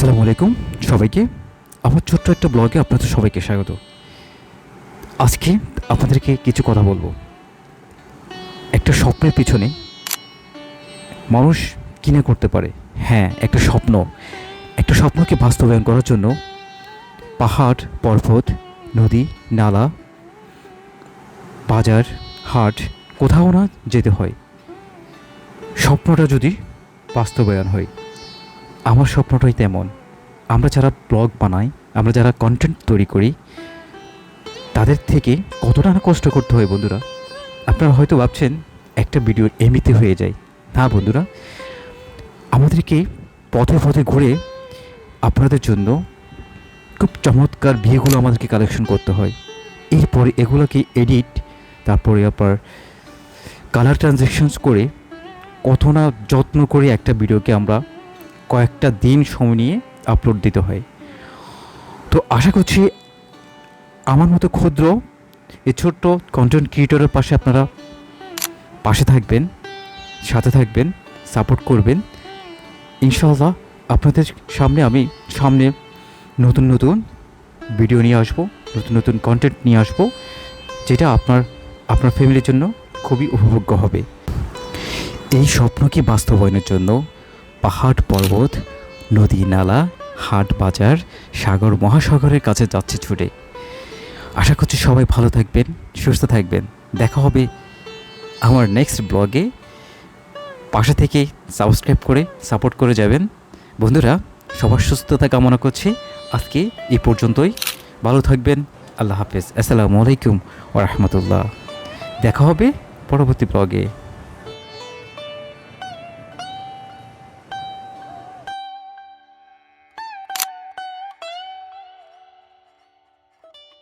আসসালামু আলাইকুম সবাইকে। আমার ছোট্ট একটা ব্লগে আপনাদের সবাইকে স্বাগত। আজকে আপনাদেরকে কিছু কথা বলব। একটা স্বপ্নের পিছনে মানুষ কিনে করতে পারে? হ্যাঁ একটা স্বপ্ন। একটা স্বপ্নকে বাস্তবায়ন করার জন্য পাহাড়, পর্বত, নদী, নালা, বাজার, হাট, কোথাও না যেতে হয়। স্বপ্নটা যদি বাস্তবায়ন হয় আমার স্বপ্নটাই তেমন। আমরা যারা ব্লগ বানাই, আমরা যারা কন্টেন্ট তৈরি করি, তাদের থেকে কতটা না কষ্ট করতে হয় বন্ধুরা? আপনারা হয়তো ভাবছেন, একটা ভিডিও এমনিতে হয়ে যায়। না বন্ধুরা, আমাদেরকে পথে পথে ঘুরে আপনাদের জন্য খুব চমৎকার ভিডিওগুলো আমাদেরকে কালেকশন করতে হয়। এরপরে এগুলোকে এডিট তারপরে আবার কালার ট্রানজ্যাকশনস করে কত না যত্ন করে একটা ভিডিওকে আমরা কয়েকটা দিন সময় নিয়ে আপলোড দিতে হয়। তো আশা করছি আমার মতো ক্ষুদ্র, এই ছোট্ট কন্টেন্ট ক্রিয়েটরের পাশে আপনারা পাশে থাকবেন, সাথে থাকবেন সাপোর্ট করবেন। ইনশাআল্লাহ আপনাদের সামনে আমি সামনে নতুন নতুন ভিডিও নিয়ে আসব, নতুন নতুন কন্টেন্ট নিয়ে আসব, যেটা আপনার আপনার ফ্যামিলির জন্য খুবই উপভোগ্য হবে। এই স্বপ্নকে বাস্তবায়নের জন্য? পাহাড় পর্বত, নদী নালা, হাট বাজার, সাগর মহাসাগরের কাছে যাচ্ছে ছুটে। আশা করছি সবাই ভালো থাকবেন, সুস্থ থাকবেন। দেখা হবে আমার নেক্সট ব্লগে পাশে থেকে সাবস্ক্রাইব করে সাপোর্ট করে যাবেন। বন্ধুরা, সবার সুস্থতা কামনা করছি। আজকে এই পর্যন্তই। ভালো থাকবেন। আল্লাহ হাফেজ। আসসালামু আলাইকুম ও রহমতুল্লাহ। দেখা হবে পরবর্তী ব্লগে